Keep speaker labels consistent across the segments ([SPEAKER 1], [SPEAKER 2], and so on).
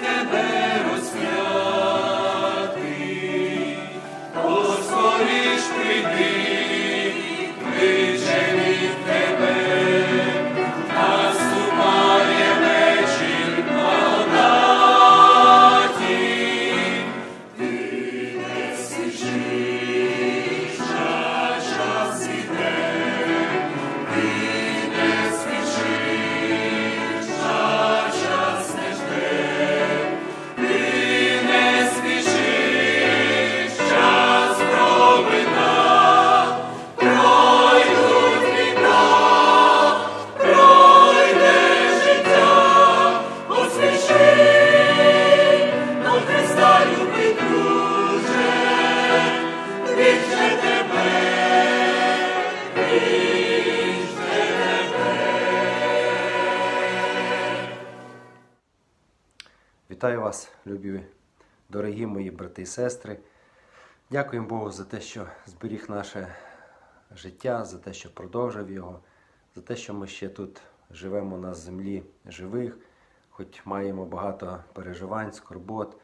[SPEAKER 1] Never. Дорогі мої брати і сестри. Дякуємо Богу за те, що зберіг наше життя, за те, що продовжив його, за те, що ми ще тут живемо на землі живих, хоч маємо багато переживань, скорбот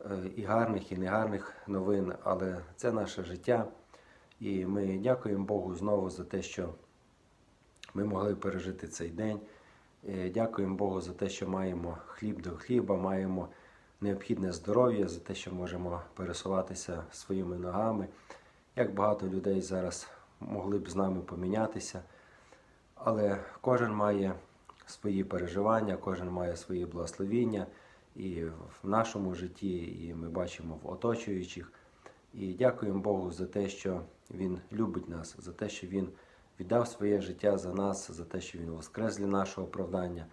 [SPEAKER 1] е, і гарних, і негарних новин, але це наше життя. І ми дякуємо Богу знову за те, що ми могли пережити цей день. Е, Дякуємо Богу за те, що маємо хліб до хліба, маємо необхідне здоров'я, за те, що можемо пересуватися своїми ногами. Як багато людей зараз могли б з нами помінятися. Але кожен має свої переживання, кожен має свої благословіння і в нашому житті, і ми бачимо в оточуючих. І дякуємо Богу за те, що Він любить нас, за те, що Він віддав своє життя за нас, за те, що Він воскрес для нашого оправдання.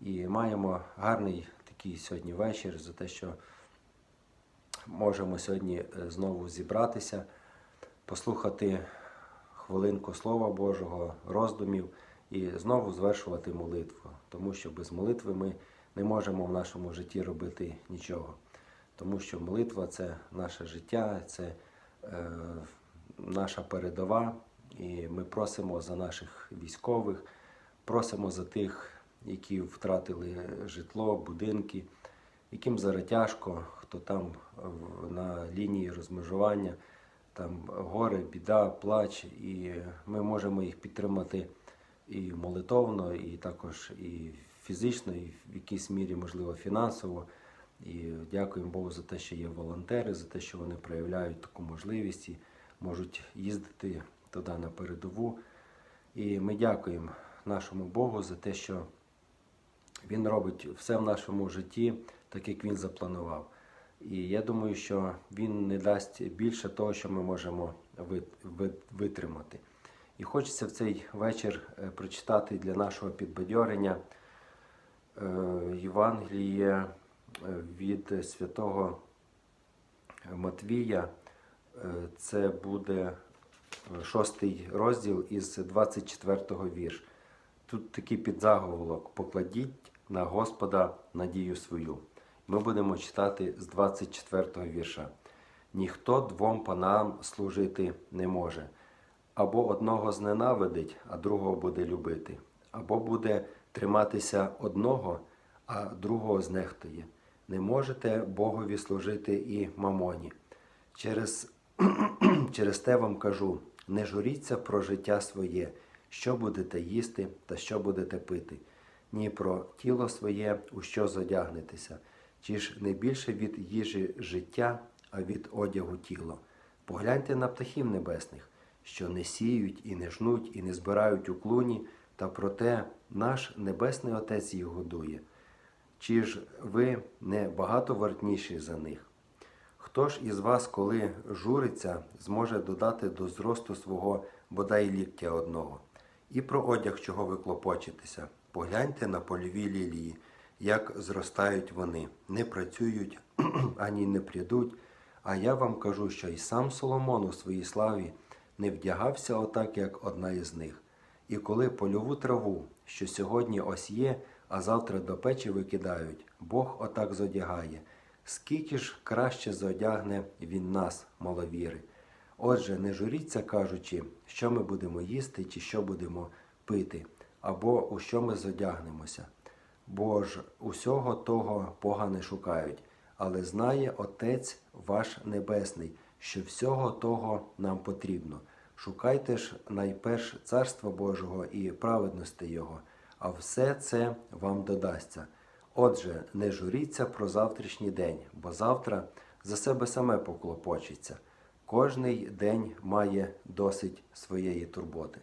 [SPEAKER 1] І маємо гарний такий сьогодні вечір, за те, що можемо сьогодні е, знову зібратися, послухати хвилинку Слова Божого, роздумів і знову звершувати молитву. Тому що без молитви ми не можемо в нашому житті робити нічого. Тому що молитва це наше життя, це е, наша передова, і ми просимо за наших військових, просимо за тих, які втратили житло, будинки, яким зараз тяжко, хто там на лінії розмежування, там горе, біда, плач, і ми можемо їх підтримати і молитовно, і також і фізично, і в якійсь мірі, можливо, фінансово. І дякуємо Богу за те, що є волонтери, за те, що вони проявляють таку можливість і можуть їздити туди на передову. І ми дякуємо нашому Богу за те, що Він робить все в нашому житті, так як Він запланував. І я думаю, що Він не дасть більше того, що ми можемо ви- ви- витримати. І хочеться в цей вечір е, прочитати для нашого підбадьорення е, Євангеліє е, від святого Матвія. Це буде шостий розділ із 24 вірш. Тут такий підзаголовок покладіть на Господа надію свою. Ми будемо читати з 24 вірша. Ніхто двом панам служити не може. Або одного зненавидить, а другого буде любити, або буде триматися одного, а другого знехтує. Не можете Богові служити і мамоні. Через, через те вам кажу: не журіться про життя своє, що будете їсти та що будете пити, ні про тіло своє, у що зодягнетеся, чи ж не більше від їжі життя, а від одягу тіло. Погляньте на птахів небесних, що не сіють і не жнуть, і не збирають у клуні, та проте наш Небесний Отець їх годує. Чи ж ви не багато вартніші за них? Хто ж із вас, коли журиться, зможе додати до зросту свого бодай ліктя одного? І про одяг, чого ви клопочетеся, погляньте на польові лілії, як зростають вони, не працюють ані не прядуть. А я вам кажу, що і сам Соломон у своїй славі не вдягався отак, як одна із них. І коли польову траву, що сьогодні ось є, а завтра до печі викидають, Бог отак зодягає. Скільки ж краще зодягне він нас, маловіри. Отже, не журіться, кажучи, що ми будемо їсти чи що будемо пити, або у що ми зодягнемося. Бо ж усього того Бога не шукають, але знає Отець ваш Небесний, що всього того нам потрібно. Шукайте ж найперш Царства Божого і праведності Його, а все це вам додасться. Отже, не журіться про завтрашній день, бо завтра за себе саме поклопочеться. Кожний день має досить своєї турботи.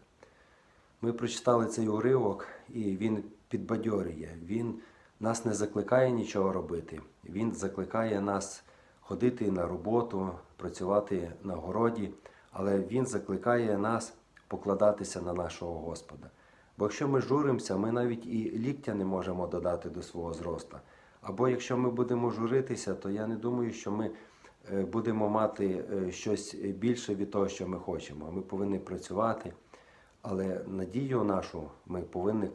[SPEAKER 1] Ми прочитали цей уривок, і він підбадьорює. Він нас не закликає нічого робити. Він закликає нас ходити на роботу, працювати на городі, але він закликає нас покладатися на нашого Господа. Бо якщо ми журимося, ми навіть і ліктя не можемо додати до свого зроста. Або якщо ми будемо журитися, то я не думаю, що ми будемо мати е, щось більше від того, що ми хочемо. Ми повинні працювати. Але надію нашу ми повинні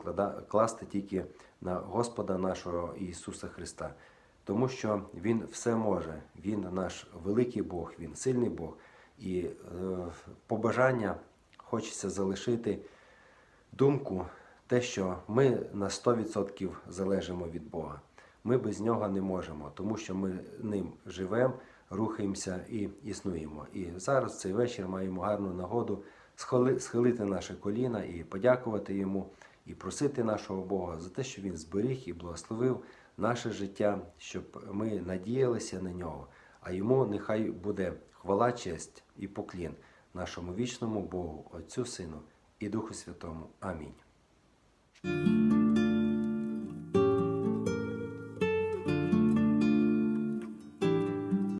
[SPEAKER 1] класти тільки на Господа нашого Ісуса Христа. тому що Він все може. Він наш великий Бог, Він сильний Бог. І е, побажання хочеться залишити думку, те, що ми на 100% залежимо від Бога. Ми без нього не можемо, тому що ми ним живемо, рухаємося і існуємо. І зараз цей вечір маємо гарну нагоду схилити наше коліна і подякувати йому, і просити нашого Бога за те, що він зберіг і благословив наше життя, щоб ми надіялися на нього. А йому нехай буде хвала, честь і поклін нашому вічному Богу, Отцю Сину і Духу Святому. Амінь.